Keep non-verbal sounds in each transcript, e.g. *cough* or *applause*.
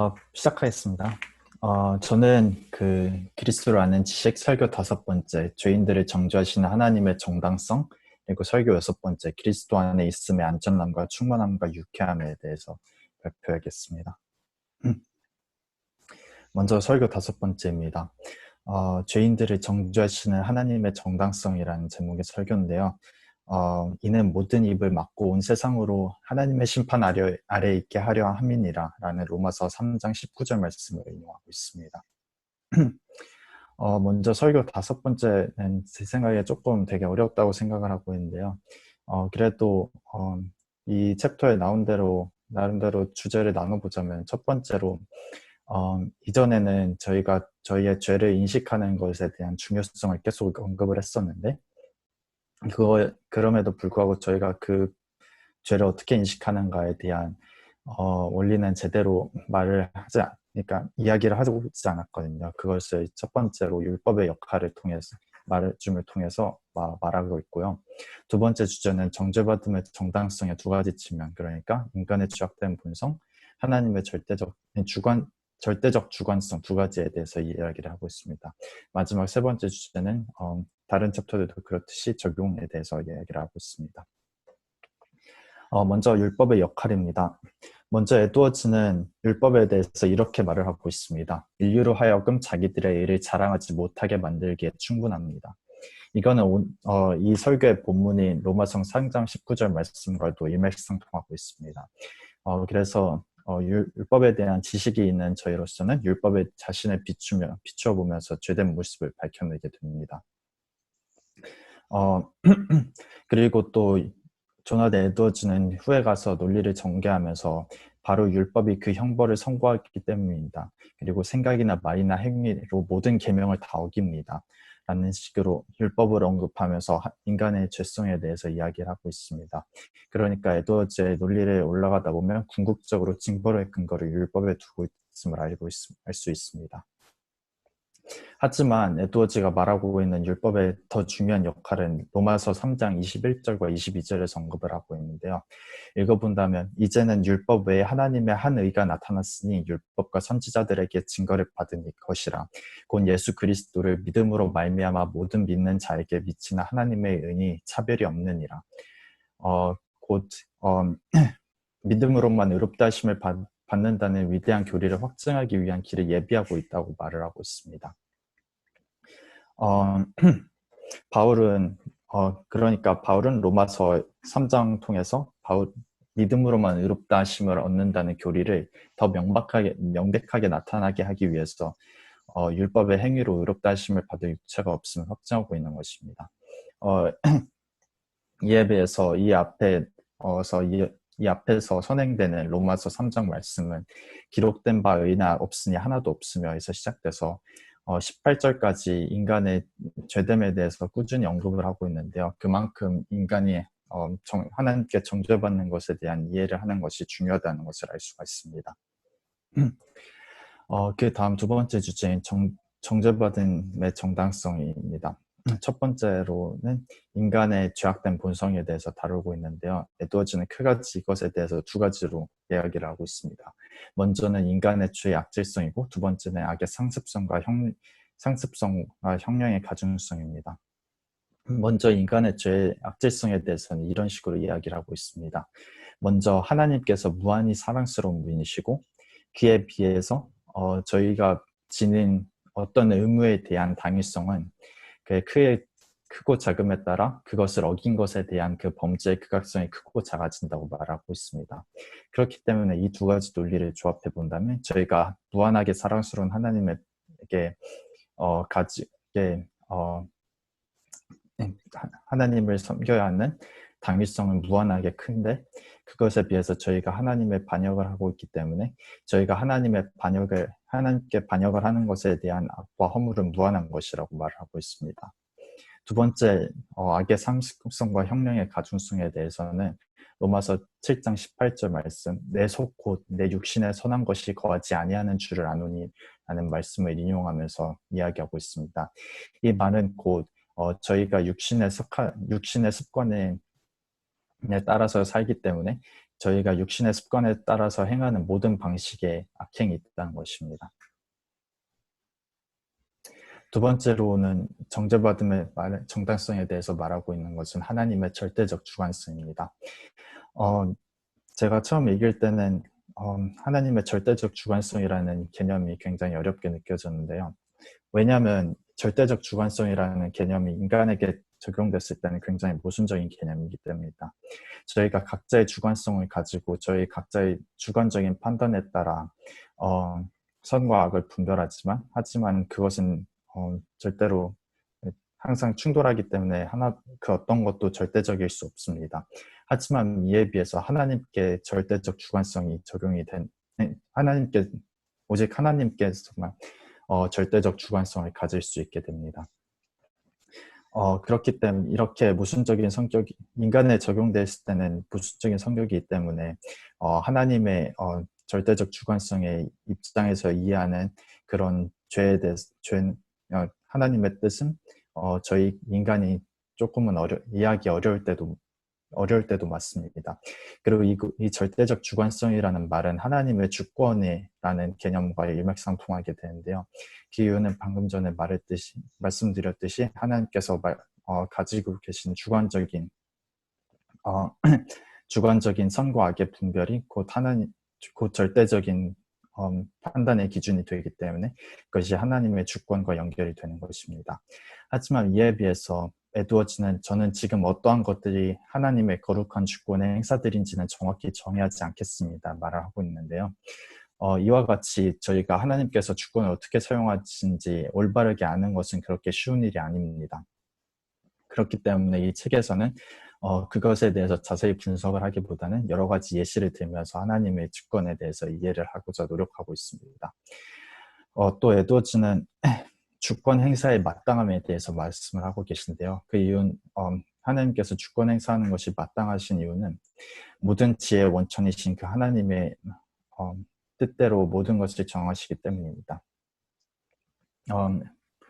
어, 시작하겠습니다. 어, 저는 그 그리스도를 아는 지식 설교 다섯 번째, 죄인들을 정죄하시는 하나님의 정당성, 그리고 설교 여섯 번째, 그리스도 안에 있음의 안전함과 충만함과 유쾌함에 대해서 발표하겠습니다. 먼저 설교 다섯 번째입니다. 어, 죄인들을 정죄하시는 하나님의 정당성이라는 제목의 설교인데요. 어, 이는 모든 입을 막고 온 세상으로 하나님의 심판 아래, 아래 있게 하려 함이니라 라는 로마서 3장 19절 말씀을 인용하고 있습니다. *clears throat* 어, 먼저 설교 다섯 번째는 제 생각에 조금 되게 어렵다고 생각을 하고 있는데요. 어, 그래도 어, 이 챕터에 나온 대로 나름대로 주제를 나눠보자면 첫 번째로 어, 이전에는 저희가 저희의 죄를 인식하는 것에 대한 중요성을 계속 언급을 했었는데 그거 그럼에도 불구하고 저희가 그 죄를 어떻게 인식하는가에 대한 어, 원리는 제대로 말을 하지 않, 그러니까 이야기를 하고 있지 않았거든요. 그것을 첫 번째로 율법의 역할을 통해서 말줌을 통해서 말하고 있고요. 두 번째 주제는 정죄받음의 정당성의 두 가지 측면, 그러니까 인간의 죄악된 본성, 하나님의 절대적 주관 절대적 주관성 두 가지에 대해서 이야기를 하고 있습니다. 마지막 세 번째 주제는 어, 다른 챕터들도 그렇듯이 적용에 대해서 이야기를 하고 있습니다. 어, 먼저 율법의 역할입니다. 먼저 에드워즈는 율법에 대해서 이렇게 말을 하고 있습니다. 인류로 하여금 자기들의 일을 자랑하지 못하게 만들기에 충분합니다. 이거는 오, 어, 이 설교의 본문인 로마성 3장 19절 말씀과도 일맥상통하고 있습니다. 어, 그래서 어, 율 법에 대한 지식이 있는 저희로서는 율법에 자신을 비추며 비추어 보면서 죄된 모습을 밝혀내게 됩니다. 어, *clears throat* 그리고 또 조나드 에드워즈는 후에 가서 논리를 전개하면서 바로 율법이 그 형벌을 선고하기 때문입니다. 그리고 생각이나 말이나 행위로 모든 계명을 다 어깁니다. 라는 식으로 율법을 언급하면서 인간의 죄성에 대해서 이야기를 하고 있습니다. 그러니까 에드워즈의 논리를 올라가다 보면 궁극적으로 징벌의 근거를 율법에 두고 있음을 알고 알 수 있습니다. 하지만 에드워즈가 말하고 있는 율법의 더 중요한 역할은 로마서 3장 21절과 22절에서 언급을 하고 있는데요. 읽어본다면 이제는 율법 외에 하나님의 한 의가 나타났으니 율법과 선지자들에게 증거를 받은 것이라 곧 예수 그리스도를 믿음으로 말미암아 모든 믿는 자에게 미치는 하나님의 은이 차별이 없느니라. 어, 곧 어, *clears throat* 믿음으로만 의롭다 하심을 받, 받는다는 위대한 교리를 확증하기 위한 길을 예비하고 있다고 말을 하고 있습니다. 어, *clears throat* 바울은 어, 그러니까 바울은 로마서 3장 통해서 바울 믿음으로만 의롭다 하심을 얻는다는 교리를 더 명백하게 명백하게 나타나게 하기 위해서 어, 율법의 행위로 의롭다 하심을 받을 육체가 없음을 확증하고 있는 것입니다. 어, *clears throat* 이에 비해서 이 앞에 어서 이, 이 앞에서 선행되는 로마서 3장 말씀은 기록된 바 의나 없으니 하나도 없으며에서 시작돼서 어, 18절까지 인간의 죄됨에 대해서 꾸준히 언급을 하고 있는데요. 그만큼 인간이 하나님께 정죄받는 것에 대한 이해를 하는 것이 중요하다는 것을 알 수가 있습니다. 어, 그 다음 두 번째 주제인 정, 정죄받음의 정당성입니다. 첫 번째로는 인간의 죄악된 본성에 대해서 다루고 있는데요. 에드워즈는 크가지 이것에 대해서 두 가지로 이야기를 하고 있습니다. 먼저는 인간의 죄의 악질성이고 두 번째는 악의 상습성과 형, 상습성과 형량의 가중성입니다. 먼저 인간의 죄의 악질성에 대해서는 이런 식으로 이야기를 하고 있습니다. 먼저 하나님께서 무한히 사랑스러운 분이시고 그에 비해서 어, 저희가 지닌 어떤 의무에 대한 당위성은 그 크게 크고 작음에 따라 그것을 어긴 것에 대한 그 범죄의 극악성이 크고 작아진다고 말하고 있습니다. 그렇기 때문에 이 두 가지 논리를 조합해 본다면 저희가 무한하게 사랑스러운 하나님에게 어, 가지게 어, 하나님을 섬겨야 하는 당위성은 무한하게 큰데 그것에 비해서 저희가 하나님의 반역을 하고 있기 때문에 저희가 하나님의 반역을 하나님께 반역을 하는 것에 대한 악과 허물은 무한한 것이라고 말을 하고 있습니다. 두 번째 어, 악의 상식성과 형량의 가중성에 대해서는 로마서 7장 18절 말씀 내 속 곧 내 육신에 선한 것이 거하지 아니하는 줄을 아노니 라는 말씀을 인용하면서 이야기하고 있습니다. 이 말은 곧 어, 저희가 육신의, 습관, 육신의 습관에 따라서 살기 때문에 저희가 육신의 습관에 따라서 행하는 모든 방식에 악행이 있다는 것입니다. 두 번째로는 정죄받음의 말, 정당성에 대해서 말하고 있는 것은 하나님의 절대적 주관성입니다. 어, 제가 처음 읽을 때는 어, 하나님의 절대적 주관성이라는 개념이 굉장히 어렵게 느껴졌는데요. 왜냐하면 절대적 주관성이라는 개념이 인간에게 적용됐을 때는 굉장히 모순적인 개념이기 때문이다. 저희가 각자의 주관성을 가지고 저희 각자의 주관적인 판단에 따라 어, 선과 악을 분별하지만 하지만 그것은 어, 절대로 항상 충돌하기 때문에 하나 그 어떤 것도 절대적일 수 없습니다. 하지만 이에 비해서 하나님께 절대적 주관성이 적용이 된 하나님께 오직 하나님께서만 어, 절대적 주관성을 가질 수 있게 됩니다. 어, 그렇기 때문에 이렇게 모순적인 성격이 인간에 적용됐을 때는 모순적인 성격이기 때문에 어, 하나님의 어, 절대적 주관성의 입장에서 이해하는 그런 죄에 대해서 죄, 어, 하나님의 뜻은 어, 저희 인간이 조금은 어려, 이해하기 어려울 때도 어려울 때도 맞습니다. 그리고 이, 이 절대적 주관성이라는 말은 하나님의 주권이라는 개념과 일맥상통하게 되는데요. 그 이유는 방금 전에 말했듯이 말씀드렸듯이 하나님께서 말, 어, 가지고 계신 주관적인 어, *clears throat* 주관적인 선과 악의 분별이 곧 하나님 곧 절대적인 음, 판단의 기준이 되기 때문에 그것이 하나님의 주권과 연결이 되는 것입니다. 하지만 이에 비해서 에드워즈는 저는 지금 어떠한 것들이 하나님의 거룩한 주권의 행사들인지는 정확히 정의하지 않겠습니다. 말을 하고 있는데요. 어, 이와 같이 저희가 하나님께서 주권을 어떻게 사용하신지 올바르게 아는 것은 그렇게 쉬운 일이 아닙니다. 그렇기 때문에 이 책에서는 어, 그것에 대해서 자세히 분석을 하기보다는 여러 가지 예시를 들면서 하나님의 주권에 대해서 이해를 하고자 노력하고 있습니다. 어, 또 에드워즈는 주권 행사의 마땅함에 대해서 말씀을 하고 계신데요. 그 이유는 어, 하나님께서 주권 행사하는 것이 마땅하신 이유는 모든 지혜의 원천이신 그 하나님의 어, 뜻대로 모든 것을 정하시기 때문입니다. 어,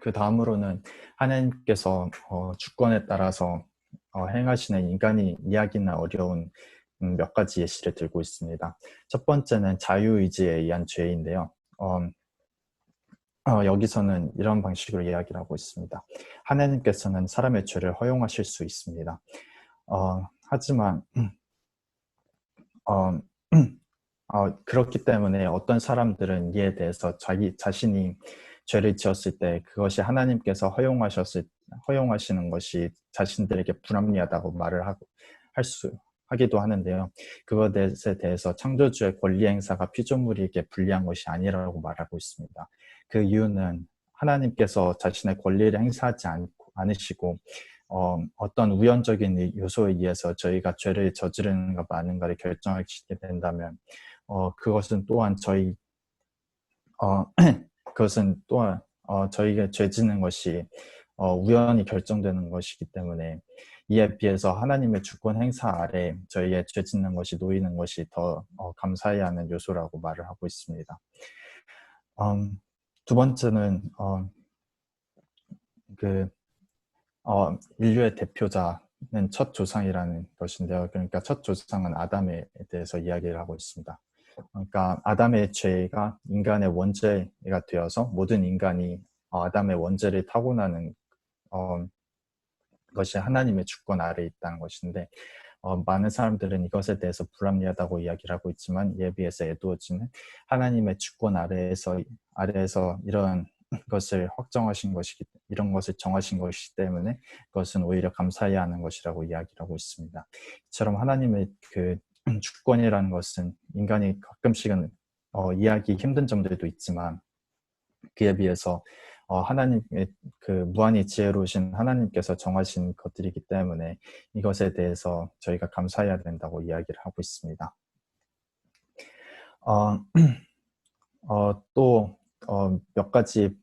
그 다음으로는 하나님께서 어, 주권에 따라서 어, 행하시는 인간이 이야기나 어려운 음, 몇 가지 예시를 들고 있습니다. 첫 번째는 자유의지에 의한 죄인데요. 어, 어, 여기서는 이런 방식으로 이야기를 하고 있습니다. 하나님께서는 사람의 죄를 허용하실 수 있습니다. 어, 하지만 어, 어, 그렇기 때문에 어떤 사람들은 이에 대해서 자기 자신이 죄를 지었을 때 그것이 하나님께서 허용하셨을 허용하시는 것이 자신들에게 불합리하다고 말을 하고 할 수 하기도 하는데요. 그것에 대해서 창조주의 권리 행사가 피조물에게 불리한 것이 아니라고 말하고 있습니다. 그 이유는 하나님께서 자신의 권리를 행사하지 않으시고 어, 어떤 우연적인 요소에 의해서 저희가 죄를 저지르는가 마는가를 결정하시게 된다면 어, 그것은 또한 저희 어, *clears throat* 그것은 또한 어, 저희가 죄 짓는 것이 어, 우연히 결정되는 것이기 때문에 이에 비해서 하나님의 주권 행사 아래 저희의 죄 짓는 것이 놓이는 것이 더 어, 감사해야 하는 요소라고 말을 하고 있습니다. 음, 두 번째는 어, 그 어, 인류의 대표자는 첫 조상이라는 것인데요. 그러니까 첫 조상은 아담에 대해서 이야기를 하고 있습니다. 그러니까 아담의 죄가 인간의 원죄가 되어서 모든 인간이 어, 아담의 원죄를 타고나는 어, 것이 하나님의 주권 아래 있다는 것인데 어, 많은 사람들은 이것에 대해서 불합리하다고 이야기를 하고 있지만 이에 비해서 에드워즈는 하나님의 주권 아래에서 아래에서 이런 것을 확정하신 것이기 이런 것을 정하신 것이기 때문에 그것은 오히려 감사해야 하는 것이라고 이야기를 하고 있습니다. 이처럼 하나님의 그 *clears throat* 주권이라는 것은 인간이 가끔씩은 어, 이해하기 힘든 점들도 있지만 그에 비해서 어, 하나님의 그 무한히 지혜로우신 하나님께서 정하신 것들이기 때문에 이것에 대해서 저희가 감사해야 된다고 이야기를 하고 있습니다. 어, *clears throat* 어, 또몇 어, 가지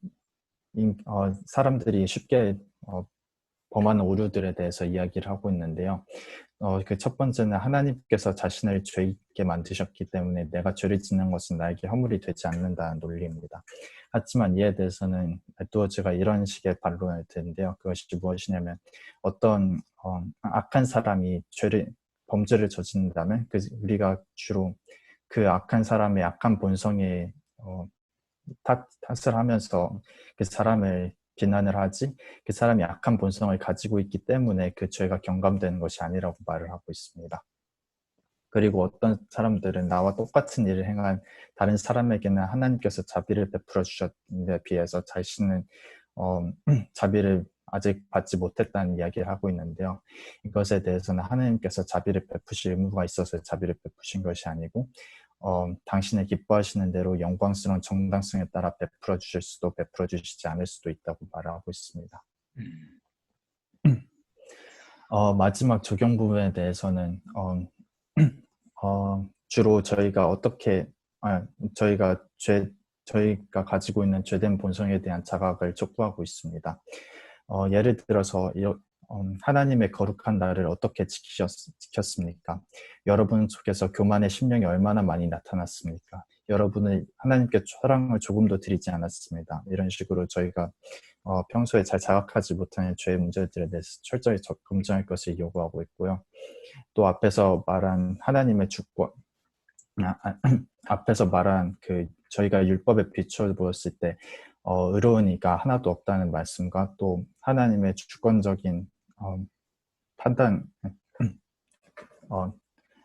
어, 사람들이 쉽게 어, 범하는 오류들에 대해서 이야기를 하고 있는데요. 어, 그 첫 번째는 하나님께서 자신을 죄 있게 만드셨기 때문에 내가 죄를 짓는 것은 나에게 허물이 되지 않는다는 논리입니다. 하지만 이에 대해서는 에드워즈가 이런 식의 반론을 드는데요. 그것이 무엇이냐면 어떤 어, 악한 사람이 죄를 범죄를 저지른다면 그 우리가 주로 그 악한 사람의 악한 본성에 어, 탓, 탓을 하면서 그 사람을 비난을 하지 그 사람이 악한 본성을 가지고 있기 때문에 그 죄가 경감되는 것이 아니라고 말을 하고 있습니다. 그리고 어떤 사람들은 나와 똑같은 일을 행한 다른 사람에게는 하나님께서 자비를 베풀어 주셨는데 비해서 자신은 어, *clears throat* 자비를 아직 받지 못했다는 이야기를 하고 있는데요. 이것에 대해서는 하나님께서 자비를 베푸실 의무가 있어서 자비를 베푸신 것이 아니고 어, 당신의 기뻐하시는 대로 영광스러운 정당성에 따라 베풀어 주실 수도 베풀어 주시지 않을 수도 있다고 말하고 있습니다. 어, 마지막 적용 부분에 대해서는 어, *clears throat* 어, 주로 저희가 어떻게 아, 저희가 죄 저희가 가지고 있는 죄된 본성에 대한 자각을 촉구하고 있습니다. 어, 예를 들어서 음, 하나님의 거룩한 날을 어떻게 지키셨, 지켰습니까? 여러분 속에서 교만의 심령이 얼마나 많이 나타났습니까? 여러분은 하나님께 사랑을 조금도 드리지 않았습니다. 이런 식으로 저희가 어, 평소에 잘 자각하지 못하는 죄의 문제들에 대해서 철저히 검증할 것을 요구하고 있고요. 또 앞에서 말한 하나님의 주권, 아, 아, *clears throat* 앞에서 말한 그 저희가 율법에 비춰 보았을 때 어, 이가 하나도 없다는 말씀과 또 하나님의 주권적인 어, 판단, 어,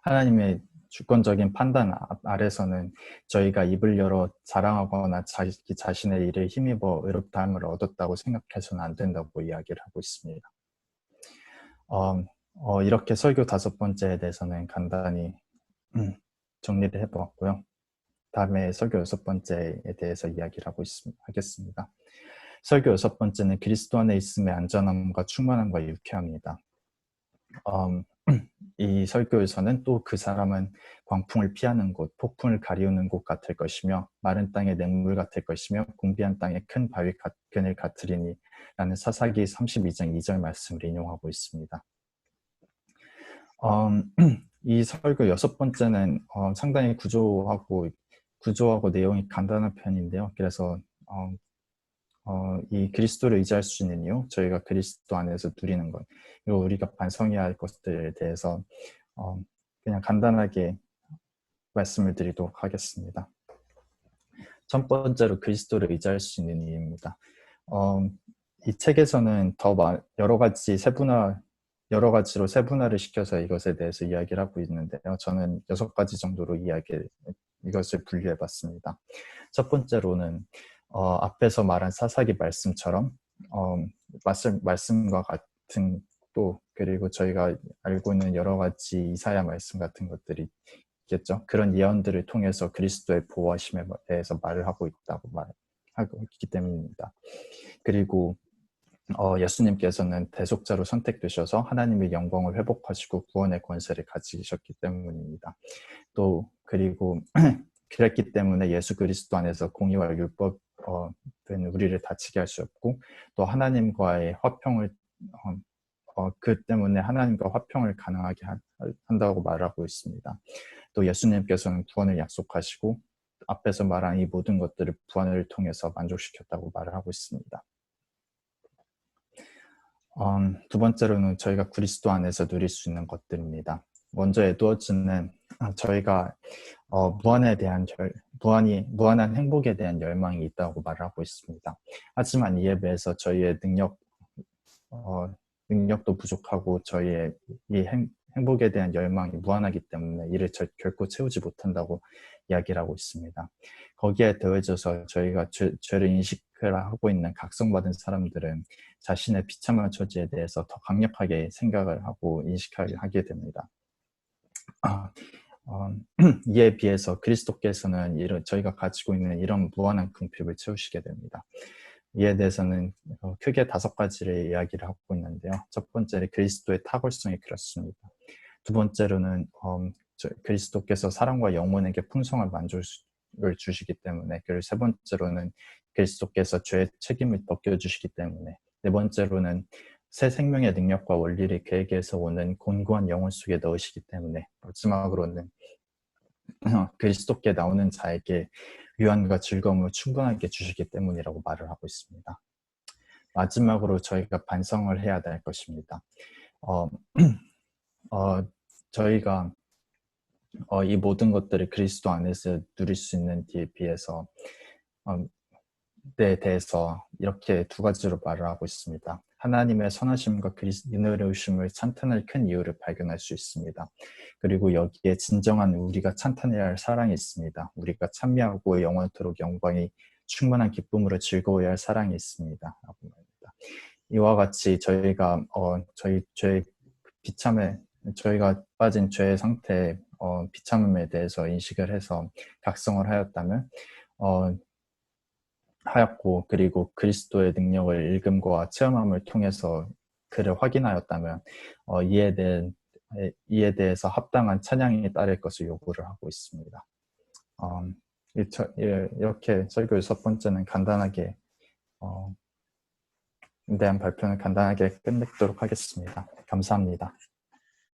하나님의 주권적인 판단 아, 아래서는 저희가 입을 열어 자랑하거나 자기 자신의 일을 힘입어 의롭다함을 얻었다고 생각해서는 안 된다고 이야기를 하고 있습니다. 어, 어, 이렇게 설교 다섯 번째에 대해서는 간단히 음, 정리를 해보았고요. 다음에 설교 여섯 번째에 대해서 이야기를 하고 있, 하겠습니다. 설교 여섯 번째는 그리스도 안에 있음의 안전함과 충만함과 유쾌함입니다. 음, 이 설교에서는 또 그 사람은 광풍을 피하는 곳, 폭풍을 가리우는 곳 같을 것이며 마른 땅의 냇물 같을 것이며 공비한 땅의 큰 바위 그늘 같으리니 라는 사사기 32장 2절 말씀을 인용하고 있습니다. 음, 이 설교 여섯 번째는 어, 상당히 구조하고 구조하고 내용이 간단한 편인데요. 그래서 어, 어, 이 그리스도를 의지할 수 있는 이유, 저희가 그리스도 안에서 누리는 것, 그리고 우리가 반성해야 할 것들에 대해서 어, 그냥 간단하게 말씀을 드리도록 하겠습니다. 첫 번째로 그리스도를 의지할 수 있는 이유입니다. 어, 이 책에서는 더 여러 가지 세분화, 여러 가지로 세분화를 시켜서 이것에 대해서 이야기를 하고 있는데요. 저는 여섯 가지 정도로 이야기, 이것을 분류해 봤습니다. 첫 번째로는 어, 앞에서 말한 사사기 말씀처럼 어, 말씀, 말씀과 같은 또 그리고 저희가 알고 있는 여러 가지 이사야 말씀 같은 것들이 있겠죠. 그런 예언들을 통해서 그리스도의 보호하심에 대해서 말을 하고 있다고 말하고 있기 때문입니다. 그리고 어, 예수님께서는 대속자로 선택되셔서 하나님의 영광을 회복하시고 구원의 권세를 가지셨기 때문입니다. 또 그리고 *clears throat* 그랬기 때문에 예수 그리스도 안에서 공의와 율법 어, 우리를 다치게 할 수 없고 또 하나님과의 화평을 어, 어, 그 때문에 하나님과 화평을 가능하게 하, 한다고 말하고 있습니다. 또 예수님께서는 구원을 약속하시고 앞에서 말한 이 모든 것들을 구원을 통해서 만족시켰다고 말을 하고 있습니다. 음, 두 번째로는 저희가 그리스도 안에서 누릴 수 있는 것들입니다. 먼저 에드워즈는 저희가 어, 무한에 대한 절, 무한이, 무한한 행복에 대한 열망이 있다고 말하고 있습니다. 하지만 이에 비해서 저희의 능력, 어, 능력도 부족하고 저희의 이 행, 행복에 대한 열망이 무한하기 때문에 이를 절, 결코 채우지 못한다고 이야기를 하고 있습니다. 거기에 더해져서 저희가 죄, 죄를 인식을 하고 있는 각성받은 사람들은 자신의 비참한 처지에 대해서 더 강력하게 생각을 하고 인식하게 됩니다. 아, 어, *clears throat* 이에 비해서 그리스도께서는 이런 저희가 가지고 있는 이런 무한한 궁핍을 채우시게 됩니다. 이에 대해서는 어, 크게 다섯 가지를 이야기를 하고 있는데요. 첫 번째는 그리스도의 탁월성이 그렇습니다. 두 번째로는 어, 그리스도께서 사랑과 영혼에게 풍성한 만족을 주시기 때문에 그리고 세 번째로는 그리스도께서 죄의 책임을 벗겨주시기 때문에 네 번째로는 새 생명의 능력과 원리를 그에게서 오는 곤고한 영혼 속에 넣으시기 때문에 마지막으로는 *clears throat* 그리스도께 나오는 자에게 위안과 즐거움을 충분하게 주시기 때문이라고 말을 하고 있습니다. 마지막으로 저희가 반성을 해야 될 것입니다. 어, *clears throat* 어, 저희가 어, 이 모든 것들을 그리스도 안에서 누릴 수 있는 뒤에 비해서 어, 에 대해서 이렇게 두 가지로 말을 하고 있습니다. 하나님의 선하심과 은혜로우심을 찬탄할 큰 이유를 발견할 수 있습니다. 그리고 여기에 진정한 우리가 찬탄해야 할 사랑이 있습니다. 우리가 찬미하고 영원토록 영광이 충만한 기쁨으로 즐거워야 할 사랑이 있습니다. 이와 같이 저희가 어, 저희 죄 비참에 저희가 빠진 죄의 상태 어, 비참함에 대해서 인식을 해서 각성을 하였다면 어, 하였고 그리고 그리스도의 능력을 읽음과 체험함을 통해서 그를 확인하였다면 어, 이에 대한 이에 대해서 합당한 찬양이 따를 것을 요구를 하고 있습니다. 어, 이렇게 설교의 첫 번째는 간단하게 어, 대한 발표는 간단하게 끝내도록 하겠습니다. 감사합니다.